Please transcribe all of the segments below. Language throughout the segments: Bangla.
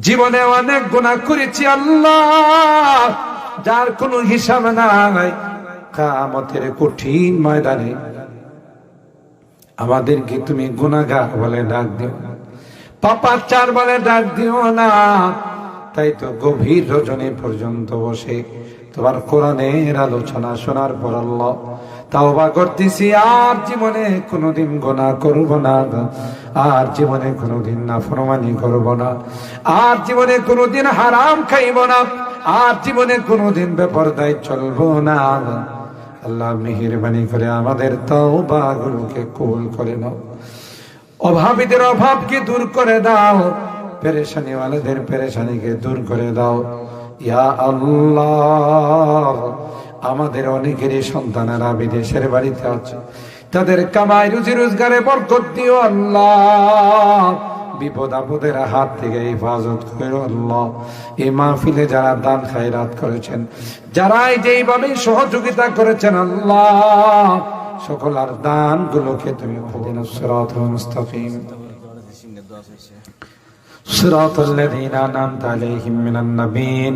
জীবনে অনেক গুণা করেছি আল্লাহ, যার কোনো হিসাব নাই। কামতের কঠিন ময়দানে আমাদেরকে তুমি গুণাগার বলে ডাক দিও পাপার চার বলে ডাক দিও না। তাই তো গভীর রজনী পর্যন্ত বসে তোমার কোরআনের আলোচনা শোনার পর আল্লাহ তাও বা করতেছি, আর জীবনে কোনোদিন গোনা করব না। আর জীবনে কোনোদিন না ফরমানি করব না। আর জীবনে কোনোদিন হারাম খাইব না। আর জীবনে কোনোদিন বেপরদায় চলবো না। আল্লাহ মেহেরবানি করে আমাদের তাও গুলোকে কবুল করে নাও। অভাবীদের অভাবকে দূর করে দাও। পেরেশানি ওয়ালাদের পেরেশানিকে দূর করে দাও। ইয়া আল্লাহ আমাদের অনেকেরই সন্তানেরা বিদেশের বাড়িতে আছে তাদের কামাই রুজি রোজগারে বরকত দিও আল্লাহ বিপদ আপদের হাত থেকে হেফাজত করো আল্লাহ এই মাহফিলে যারা দান খায়রাত করেছেন যারা এই যেইভাবে সহযোগিতা করেছেন আল্লাহ সকল আর দান গুলোকে তুমি খুদিন সিরাত মুস্তাকিম صراط الذين أنعمت عليهم من النبيين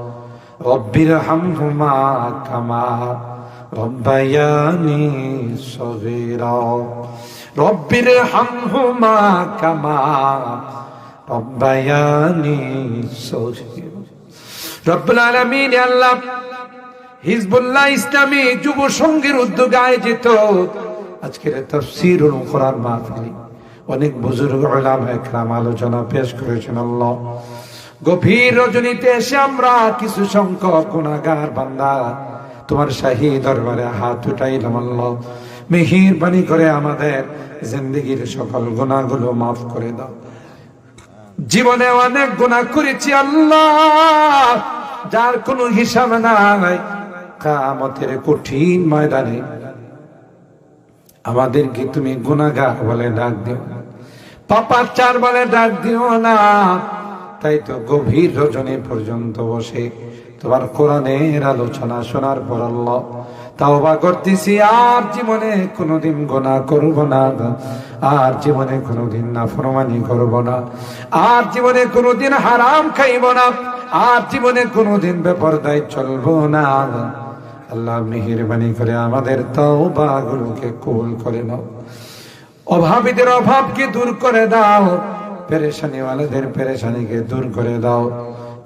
রব্বির হামহুমা কামা রব্বায়ানি সগীরা। রব্বির হামহুমা কামা রব্বায়ানি সগীরা। রব্বুল আলামিন আল্লাহ হিজবুল্লাহ ইসলামী যুব সংঘের উদ্যোগে আয়োজিত আজকের তফসিরুল কোরআন মাহফিল। অনেক বুজুর্গ ওলামা একরাম আলোচনা পেশ করেছেন আল্লাহ। গভীর রজনীতে এসে আমরা কিছু সংখ্যক গুণাগার বান্দা। তোমার শাহী দরবারে হাত উঠাইলাম আল্লাহ। করে আমাদের জিন্দগির সকল গুণাগুলো মাফ করে দাও। জীবনে অনেক গুণা করেছি আল্লাহ, যার কোনো হিসাব নাই। কামতের কঠিন ময়দানে আমাদেরকে তুমি গুণাগার বলে ডাক দিও পাপার চার বলে ডাক দিও না। তাই তো গভীর রজনী পর্যন্ত বসে। তোমার কোরআনের আলোচনা শোনার পর আল্লাহ তাও বা করতেছি, আর জীবনে কোনোদিন গোনা করব না, আর জীবনে কোনোদিন না ফরমানি করব না, আর জীবনে কোনোদিন হারাম খাইব না, আর জীবনে কোনোদিন বেপরদায় চলবো না। আল্লাহ মেহেরবানি করে আমাদের তাও গুলোকে কবুল করে নাও। অভাবীদের অভাবকে দূর করে দাও পেরেশানি ওয়ালাদের পেরেশানিকে দূর করে দাও।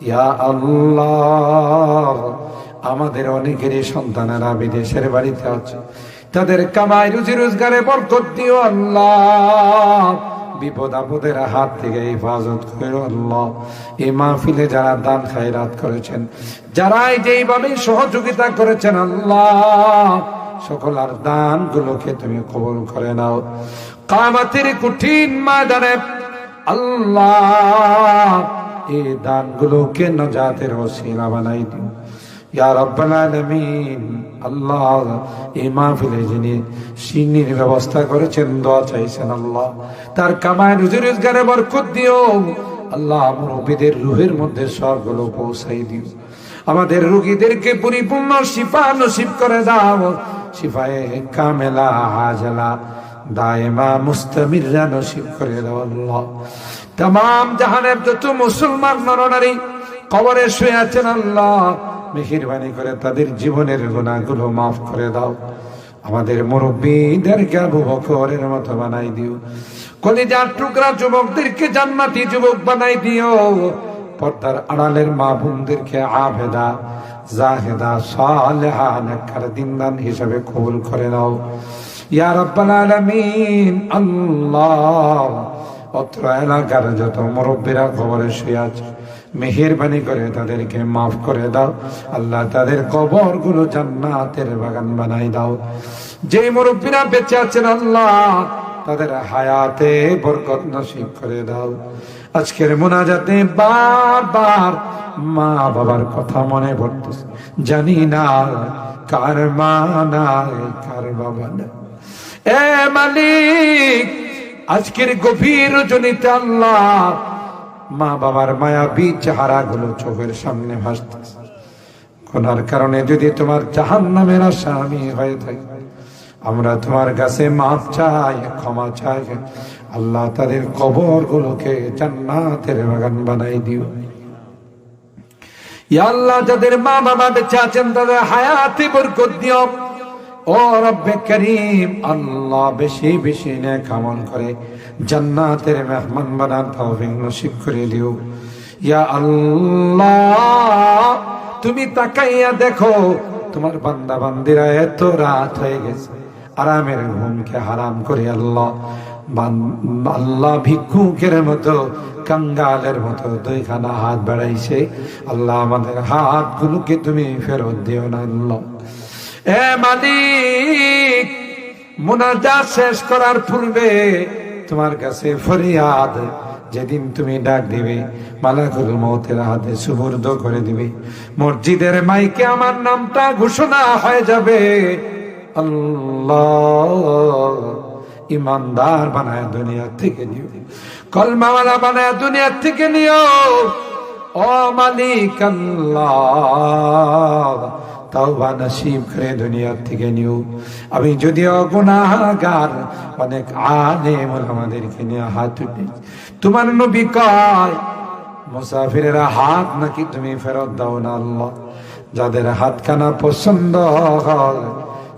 ইয়া আল্লাহ, আমাদের অনেকেরই সন্তানেরা বিদেশের বাড়িতে আছে। তাদের কামাই, রুজি, রোজগারে বরকত দিও আল্লাহ। বিপদ আপদের হাত থেকে হেফাজত করো আল্লাহ। এই মাহফিলে যারা দান খায়রাত করেছেন যারা যেইভাবে সহযোগিতা করেছেন আল্লাহ, সকল আর দান গুলোকে তুমি কবল করে নাও। কামাতের কঠিন ময়দানে আল্লাহ, এই দান গুলোকে নজাতের ওসিলা বানাই আল্লাহ ব্যবস্থা করেছেন, দোয়া চাইছেন আল্লাহ। তার কামায় রুজি রোজগারে বরকত দিও। আল্লাহ মুরব্বীদের রুহের মধ্যে সবগুলো পৌঁছাই দিও। আমাদের রুগীদেরকে পরিপূর্ণ শিফা নসিব করে দাও। শিফায়ে কামেলা, হাজলা। দায়মা নসিব করে মুসলমান কবরে করে তাদের জীবনের গুণাগুলো মাফ করে দাও। আমাদের মুরব্বীদেরকে আবু বকরের মতো বানাই দিও। কলিজার টুকরা যুবকদেরকে জান্নাতি যুবক বানাই দিও। পর্দার আড়ালের মা বোনদেরকে আবেদা, জাহেদা, সালেহা, নেককার, দিনদান হিসাবে কবুল করে দাও ইয়া শুয়ে মেহেরবানি করে তাদেরকে মাফ করে দাও। আল্লাহ তাদের কবরগুলো জান্নাতের বাগান বানাই দাও। যে মুরব্বীরা বেঁচে আছেন, আল্লাহ তাদের হায়াতে বরকত নসিব করে দাও। আজকের মোনাজাতে বারবার মা বাবার কথা মনে পড়তেছে। জানি না কার কার বাবা আজকের গভীর রজনীতে আল্লাহ মা বাবার মায়া বীজ চেহারা গুলো চোখের সামনে ভাসতেছে। কোনার কারণে যদি তোমার জাহান নামের আসামি হয়ে থাকে, আমরা তোমার কাছে মাপ চাই, ক্ষমা চাই। আল্লাহ তাদের কবর গুলোকে জান্নাতের বাগান বানাই দিও। আল্লাহ, যাদের মা বাবা বেঁচে আছেন, তাদের হায়াতে বরকত দিও। ও রব্বে করিম, আল্লাহ বেশি বেশি নেক আমল করে, জান্নাতের মেহমান বানার তৌফিক নসিব করে দিও। ইয়া আল্লাহ, তুমি তাকাইয়া দেখো, তোমার বান্দা বান্দিরা এত রাত হয়ে গেছে, আরামের ঘুমকে হারাম করে আল্লাহ। আল্লাহ ভিক্ষুকের মতো কাঙ্গালের মতো দুইখানা হাত বাড়াইছে। আল্লাহ আমাদের হাতগুলোকে তুমি ফেরত দিও না আল্লাহ। এ মালিক, মোনাজাত শেষ করার পূর্বে তোমার কাছে ফরিয়াদ যেদিন তুমি ডাক দিবে, মালাকুল মৌতের হাতে সুবর্দ করে দিবে। মসজিদের মাইকে আমার নামটা ঘোষণা হয়ে যাবে। আল্লাহ। ইমানদার বানায় দুনিয়া থেকে নিও। কলমাওয়ালা বানায় দুনিয়া থেকে নিও। ও মালিক আল্লাহ, তাওবা নসিব করে দুনিয়া থেকে নিও। আমি যদিও গুনাহগার, অনেক আলেম আমাদেরকে নিয়ে হাত উঠে তোমার নবী কয়, মুসাফিরেরা হাত নাকি তুমি ফেরত দাও না আল্লাহ? যাদের হাতখানা পছন্দ হয়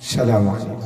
السلام عليكم.